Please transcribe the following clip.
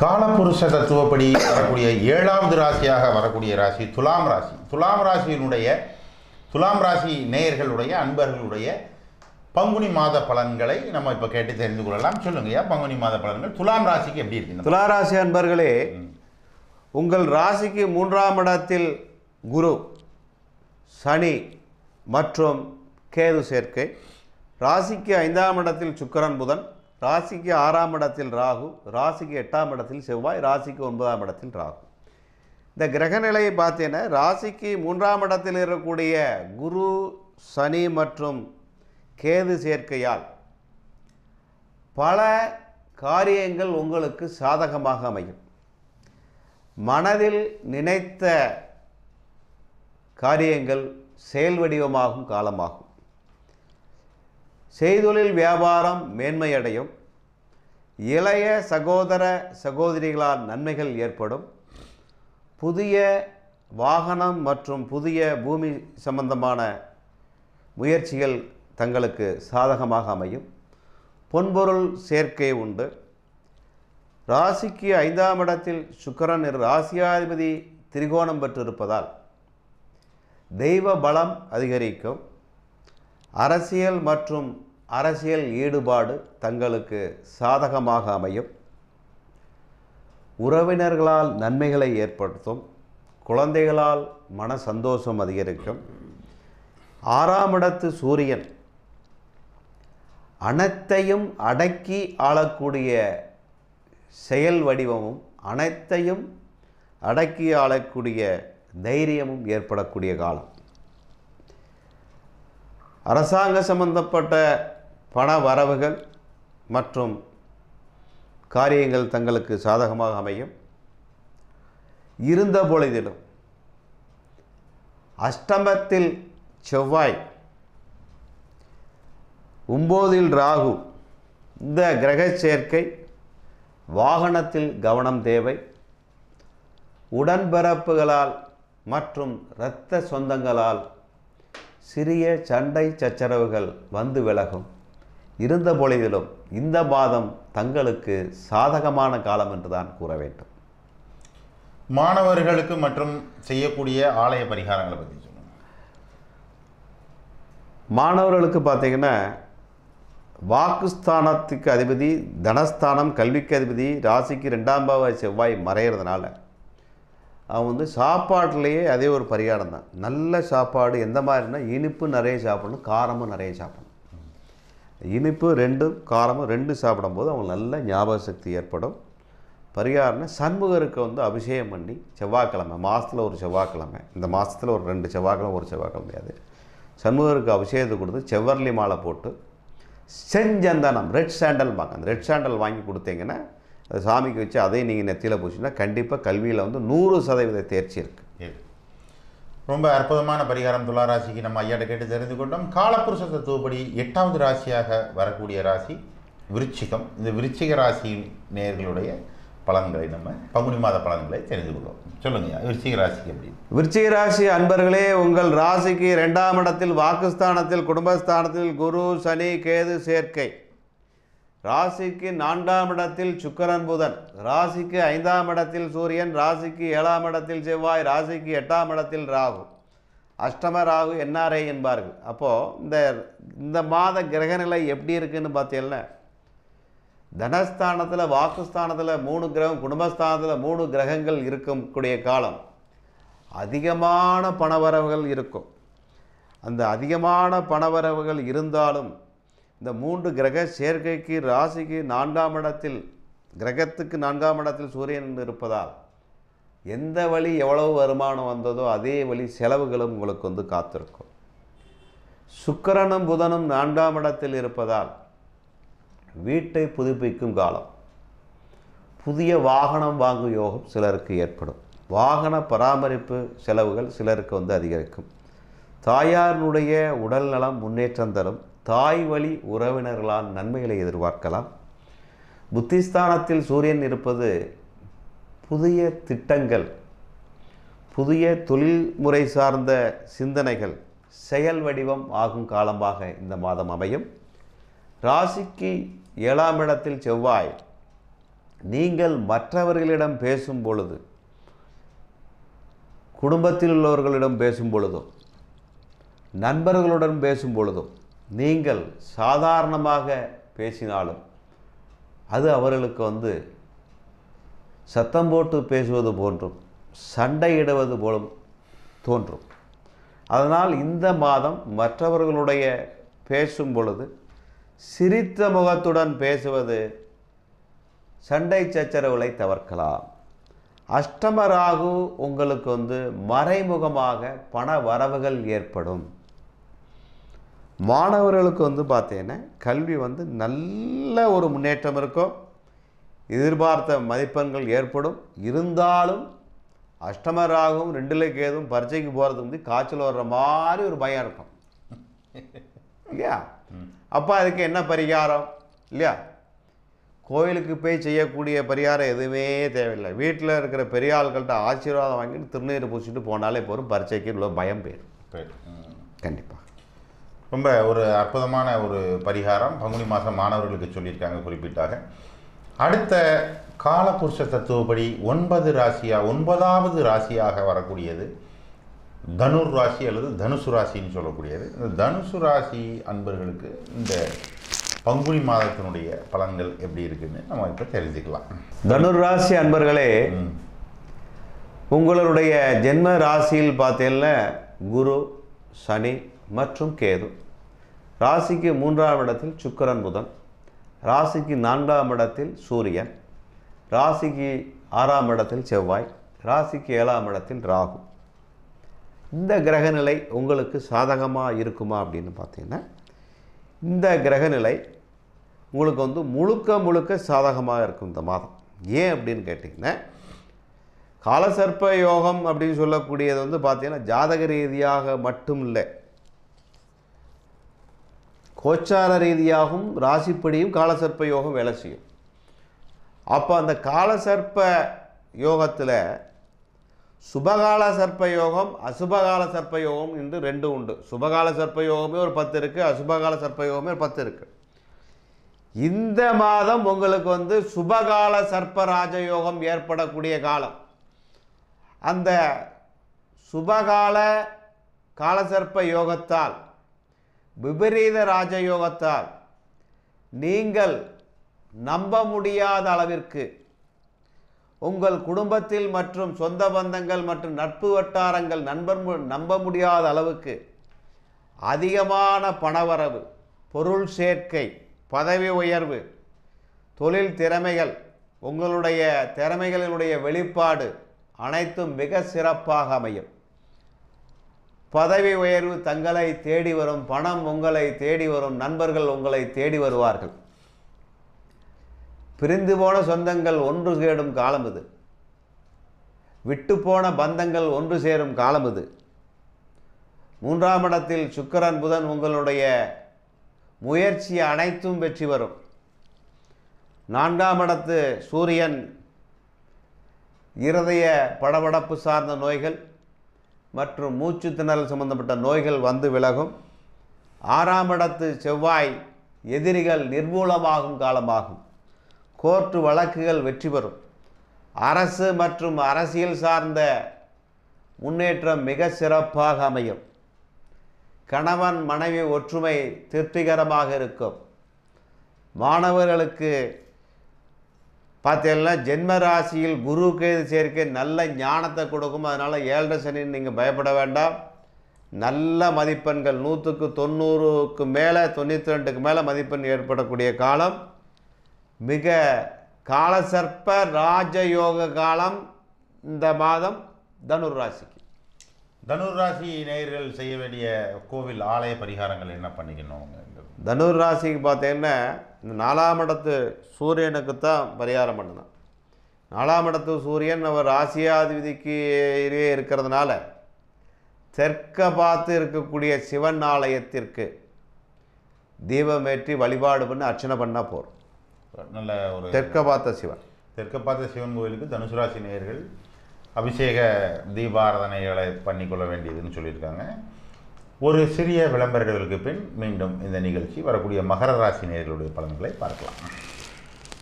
காலபுருஷ தத்துவப்படி வரக்கூடிய ஏழாவது ராசியாக வரக்கூடிய ராசி துலாம் ராசி. துலாம் ராசியினுடைய துலாம் ராசி நேயர்களுடைய அன்பர்களுடைய பங்குனி மாத பலன்களை நம்ம இப்போ கேட்டு தெரிந்து கொள்ளலாம். சொல்லுங்கய்யா பங்குனி மாத பலன்கள். துலாம் ராசிக்கு எப்படி இருக்கு? இந்த துளாராசி அன்பர்களே உங்கள் ராசிக்கு மூன்றாம் இடத்தில் குரு சனி மற்றும் கேது சேர்க்கை. ராசிக்கு ஐந்தாம் இடத்தில் சுக்கிரன் புதன். ராசிக்கு ஆறாம் இடத்தில் ராகு ராசிக்கு எட்டாம் இடத்தில் செவ்வாய் ராசிக்கு ஒன்பதாம் இடத்தில் ராகு. இந்த கிரக நிலையை பார்த்தீங்கன்னா ராசிக்கு மூன்றாம் இடத்தில் இருக்கக்கூடிய குரு சனி மற்றும் கேது சேர்க்கையால் பல காரியங்கள் உங்களுக்கு சாதகமாக அமையும். மனதில் நினைத்த காரியங்கள் செயல் வடிவமாகும் காலமாகும். செய்தொழில் வியாபாரம் மேன்மையடையும். இளைய சகோதர சகோதரிகளால் நன்மைகள் ஏற்படும். புதிய வாகனம் மற்றும் புதிய பூமி சம்பந்தமான முயற்சிகள் தங்களுக்கு சாதகமாக அமையும். பொன்பொருள் சேர்க்கை உண்டு. ராசிக்கு ஐந்தாம் இடத்தில் சுக்கிரன் ராசியாதிபதி திரிகோணம் பெற்றிருப்பதால் தெய்வ பலம் அதிகரிக்கும். அரசியல் மற்றும் அரசியல் ஈடுபாடு தங்களுக்கு சாதகமாக அமையும். உறவினர்களால் நன்மைகளை ஏற்படுத்தும். குழந்தைகளால் மன சந்தோஷம் அதிகரிக்கும். ஆறாம் இடத்து சூரியன். அனைத்தையும் அடக்கி ஆளக்கூடிய செயல் வடிவமும் அனைத்தையும் அடக்கி ஆளக்கூடிய தைரியமும் ஏற்படக்கூடிய காலம். அரசாங்க சம்பந்தப்பட்ட பண வரவுகள் மற்றும் காரியங்கள் தங்களுக்கு சாதகமாக அமையும். இருந்த பொழுதிலும் அஷ்டமத்தில் செவ்வாய் ஒம்போதில் ராகு இந்த கிரக சேர்க்கை வாகனத்தில் கவனம் தேவை. உடன்பிறப்புகளால் மற்றும் இரத்த சொந்தங்களால் சிறிய சண்டை சச்சரவுகள் வந்து விலகும். இருந்த பொழுதிலும் இந்த மாதம் தங்களுக்கு சாதகமான காலம் என்று தான் கூற வேண்டும். மாணவர்களுக்கு மற்றும் செய்யக்கூடிய ஆலய பரிகாரங்களை பற்றி சொல்லுங்க. மாணவர்களுக்கு பார்த்தீங்கன்னா வாக்குஸ்தானத்துக்கு அதிபதி தனஸ்தானம் கல்விக்கு அதிபதி ராசிக்கு ரெண்டாம் பாவ செவ்வாய் மறையிறதுனால அவன் வந்து சாப்பாட்டிலேயே அதே ஒரு பரிகாரம் தான். நல்ல சாப்பாடு எந்த மாதிரினா இனிப்பு நிறைய சாப்பிடணும் காரமும் நிறைய சாப்பிடணும். இனிப்பு ரெண்டும் காரமும் ரெண்டு சாப்பிடும்போது அவங்களுக்கு நல்ல ஞாபக சக்தி ஏற்படும். பரிகாரம்னா சண்முகருக்கு வந்து அபிஷேகம் பண்ணி செவ்வாய்க்கிழமை மாதத்தில் ஒரு செவ்வாய்க்கிழமை. இந்த மாதத்தில் ஒரு ரெண்டு செவ்வாய்க்கிழமை ஒரு செவ்வாய்க்கிழமையாது சண்முகருக்கு அபிஷேகத்தை கொடுத்து செவ்வரளி மாலை போட்டு செஞ்சந்தனம் ரெட் சாண்டல் வாங்க அந்த ரெட் சாண்டல் வாங்கி கொடுத்தீங்கன்னா அது சாமிக்கு வச்சு அதையும் நீங்கள் நெத்தியில் பூசினா கண்டிப்பாக கல்வியில் வந்து நூறு சதவீத தேர்ச்சி இருக்குது ரொம்ப அற்புதமான பரிகாரம் துளாராசிக்கு நம்ம ஐயாட்ட கேட்டு தெரிந்து கொண்டோம். காலப்புருஷ தத்துவப்படி எட்டாவது ராசியாக வரக்கூடிய ராசி விருச்சிகம். இந்த விருச்சிக ராசி நேர்களுடைய பலன்களை நம்ம பங்குனி மாத பலன்களை தெரிந்து கொள்வோம். சொல்லுங்க விருச்சிக ராசிக்கு எப்படி? விருச்சிக ராசி அன்பர்களே உங்கள் ராசிக்கு ரெண்டாம் இடத்தில் வாக்குஸ்தானத்தில் குடும்பஸ்தானத்தில் குரு சனி கேது சேர்க்கை. ராசிக்கு நான்காம் இடத்தில் சுக்கரன் புதன். ராசிக்கு ஐந்தாம் இடத்தில் சூரியன் ராசிக்கு ஏழாம் இடத்தில் செவ்வாய் ராசிக்கு எட்டாம் இடத்தில் ராகு. அஷ்டம ராகு என்ஆர்ஐ என்பார்கள். அப்போது இந்த இந்த மாத கிரகநிலை எப்படி இருக்குன்னு பார்த்தீங்கன்னா தனஸ்தானத்தில் வாக்குஸ்தானத்தில் மூணு கிரகம் குடும்பஸ்தானத்தில் மூணு கிரகங்கள் இருக்கக்கூடிய காலம். அதிகமான பணவரவுகள் இருக்கும். அந்த அதிகமான பணவரவுகள் இருந்தாலும் இந்த மூன்று கிரக சேர்க்கைக்கு ராசிக்கு நான்காம் இடத்தில் கிரகத்துக்கு நான்காம் இடத்தில் சூரியன் இருப்பதால் எந்த வழி எவ்வளவு வருமானம் வந்ததோ அதே வழி செலவுகளும் உங்களுக்கு வந்து காத்திருக்கும். சுக்கிரனும் புதனும் நான்காம் இடத்தில் இருப்பதால் வீட்டை புதுப்பிக்கும் காலம். புதிய வாகனம் வாங்கும் யோகம் சிலருக்கு ஏற்படும். வாகன பராமரிப்பு செலவுகள் சிலருக்கு வந்து அதிகரிக்கும். தாயாரினுடைய உடல் நலம் முன்னேற்றம் தரும். தாய் வழி உறவினர்களால் நன்மைகளை எதிர்பார்க்கலாம். புத்திஸ்தானத்தில் சூரியன் இருப்பது புதிய திட்டங்கள் புதிய தொழில்முறை சார்ந்த சிந்தனைகள் செயல் வடிவம் ஆகும் காலமாக இந்த மாதம் அமையும். ராசிக்கு ஏழாம் இடத்தில் செவ்வாய் நீங்கள் மற்றவர்களிடம் பேசும் பொழுது குடும்பத்தில் உள்ளவர்களிடம் பேசும் பொழுதோ நண்பர்களுடன் பேசும் பொழுதோ நீங்கள் சாதாரணமாக பேசினாலும் அது அவர்களுக்கு வந்து சத்தம் போட்டு பேசுவது போன்றும் சண்டையிடுவது போலும் தோன்றும். அதனால் இந்த மாதம் மற்றவர்களுடைய பேசும் பொழுது சிரித்த முகத்துடன் பேசுவது சண்டை சச்சரவுகளை தவிர்க்கலாம். அஷ்டமராகு உங்களுக்கு வந்து மறைமுகமாக பண வரவுகள் ஏற்படும். மாணவர்களுக்கு வந்து பார்த்தீங்கன்னா கல்வி வந்து நல்ல ஒரு முன்னேற்றம் இருக்கும். எதிர்பார்த்த மதிப்பெண்கள் ஏற்படும். இருந்தாலும் அஷ்டம ராகும் ரெண்டுல கேதும் பரீட்சைக்கு போகிறது வந்து காய்ச்சல் வர்ற மாதிரி ஒரு பயம் இருக்கும். இல்லையா? அப்போ அதுக்கு என்ன பரிகாரம்? இல்லையா? கோயிலுக்கு போய் செய்யக்கூடிய பரிகாரம் எதுவுமே தேவையில்லை. வீட்டில் இருக்கிற பெரிய ஆள்கள்ட்ட ஆசீர்வாதம் வாங்கிட்டு திருநீர் பூசிட்டு போனாலே போதும். பரீட்சைக்கு உள்ள பயம் போயிடும். கண்டிப்பாக ரொம்ப ஒரு அற்புதமான ஒரு பரிகாரம். பங்குனி மாதம் மாணவர்களுக்கு சொல்லியிருக்காங்க குறிப்பிட்டாக. அடுத்த காலபுருஷ தத்துவப்படி ஒன்பது ராசியா ஒன்பதாவது ராசியாக வரக்கூடியது. தனுர் ராசி அல்லது தனுசு ராசின்னு சொல்லக்கூடியது. இந்த தனுசு ராசி அன்பர்களுக்கு இந்த பங்குனி மாதத்தினுடைய பலன்கள் எப்படி இருக்குன்னு நம்ம இப்போ தெரிஞ்சுக்கலாம். தனுர் ராசி அன்பர்களே. உங்களுடைய ஜென்ம ராசியில் பார்த்தீங்கன்னா குரு சனி மற்றும் கேது. ராசிக்கு மூன்றாம் இடத்தில் சுக்கிரன் புதன். ராசிக்கு நான்காம் இடத்தில் சூரியன். ராசிக்கு ஆறாம் இடத்தில் செவ்வாய். ராசிக்கு ஏழாம் இடத்தில் ராகு. இந்த கிரகநிலை உங்களுக்கு சாதகமாக இருக்குமா அப்படின்னு பார்த்தீங்கன்னா இந்த கிரகநிலை உங்களுக்கு வந்து முழுக்க முழுக்க சாதகமாக இருக்கும் இந்த மாதம். ஏன் அப்படின்னு கேட்டிங்கன்னா காலசர்ப்ப யோகம் அப்படின்னு சொல்லக்கூடியது வந்து பார்த்திங்கன்னா ஜாதக ரீதியாக மட்டும் இல்லை. கோச்சார ரீதியாகவும் ராசிப்படியும் காலசர்ப்ப யோகம் வேலை செய்யும். அப்போ அந்த காலசர்ப்ப யோகத்தில் சுபகால சர்ப்ப யோகம் அசுபகால சர்ப்ப யோகம் என்று ரெண்டு உண்டு. சுபகால சர்ப்ப யோகமே ஒரு பத்து இருக்குது அசுபகால சர்ப்ப யோகமே ஒரு பத்து இருக்குது இந்த மாதம் உங்களுக்கு வந்து சுபகால சர்ப்ப ராஜயோகம் ஏற்படக்கூடிய காலம். அந்த சுபகால காலசர்ப்ப யோகத்தால் விபரீத ராஜயோகத்தால் நீங்கள் நம்ப முடியாத அளவிற்கு உங்கள் குடும்பத்தில் மற்றும் சொந்த பந்தங்கள் மற்றும் நட்பு வட்டாரங்கள் நண்பர் மு- நம்ப முடியாத அளவுக்கு அதிகமான பணவரவு பொருள் சேர்க்கை பதவி உயர்வு தொழில் திறமைகள் உங்களுடைய திறமைகளினுடைய வெளிப்பாடு அனைத்தும் மிக சிறப்பாக அமையும். பதவி உயர்வு தங்களை தேடி வரும் பணம் உங்களை தேடி வரும் நண்பர்கள் உங்களை தேடி வருவார்கள். பிரிந்து போன சொந்தங்கள் ஒன்று சேரும் காலம் இது. விட்டு போன பந்தங்கள் ஒன்று சேரும் காலம் இது. மூன்றாம் இடத்தில் சுக்கிரன் புதன் உங்களுடைய முயற்சி அனைத்தும் வெற்றி வரும் நான்காம் இடத்து சூரியன் இருதய படபடப்பு சார்ந்த நோய்கள் மற்றும் மூச்சு திணறல் சம்பந்தப்பட்ட நோய்கள் வந்து விலகும். ஆறாம் இடத்து செவ்வாய் எதிரிகள் நிர்மூலமாகும் காலமாகும். கோர்ட்டு வழக்குகள் வெற்றி பெறும். அரசு மற்றும் அரசியல் சார்ந்த முன்னேற்றம் மிக சிறப்பாக அமையும். கணவன் மனைவி ஒற்றுமை திருப்திகரமாக இருக்கும். மாணவர்களுக்கு பார்த்தீங்கன்னா ஜென்ம ராசியில் குரு கேது சேர்க்கை நல்ல ஞானத்தை கொடுக்கும். அதனால் ஏழரை சனின்னு நீங்கள் பயப்பட வேண்டாம். நல்ல மதிப்பெண்கள் நூற்றுக்கு தொண்ணூறுக்கு மேலே தொண்ணூற்றி ரெண்டுக்கு மேலே மதிப்பெண் ஏற்படக்கூடிய காலம். மிக காலசர்ப்ப ராஜயோக காலம் இந்த மாதம் தனுர் ராசிக்கு தனுர் ராசி நேயர்கள் செய்ய வேண்டிய கோவில் ஆலய பரிகாரங்கள் என்ன பண்ணிக்கணும் தனுர் ராசிக்கு பார்த்தீங்கன்னா இந்த நாலாம் இடத்து சூரியனுக்கு தான் பரிகாரம் பண்ணணும். நாலாம் இடத்து சூரியன் அவர் ராசியாதிபதிக்கு இருக்கிறதுனால தெற்க பார்த்து இருக்கக்கூடிய சிவன் ஆலயத்திற்கு தீபமேற்றி வழிபாடு பண்ணி அர்ச்சனை பண்ணால் போகிறோம் நல்ல ஒரு தெற்க பார்த்த சிவன். தெற்க பார்த்த சிவன் கோயிலுக்கு தனுசு ராசி நேயர்கள் அபிஷேக தீபாராதனைகளை பண்ணிக்கொள்ள வேண்டியதுன்னு சொல்லியிருக்காங்க. ஒரு சிறிய விளம்பரங்களுக்கு பின் மீண்டும் இந்த நிகழ்ச்சி வரக்கூடிய மகர ராசி நேர்களுடைய பலன்களை பார்க்கலாம்.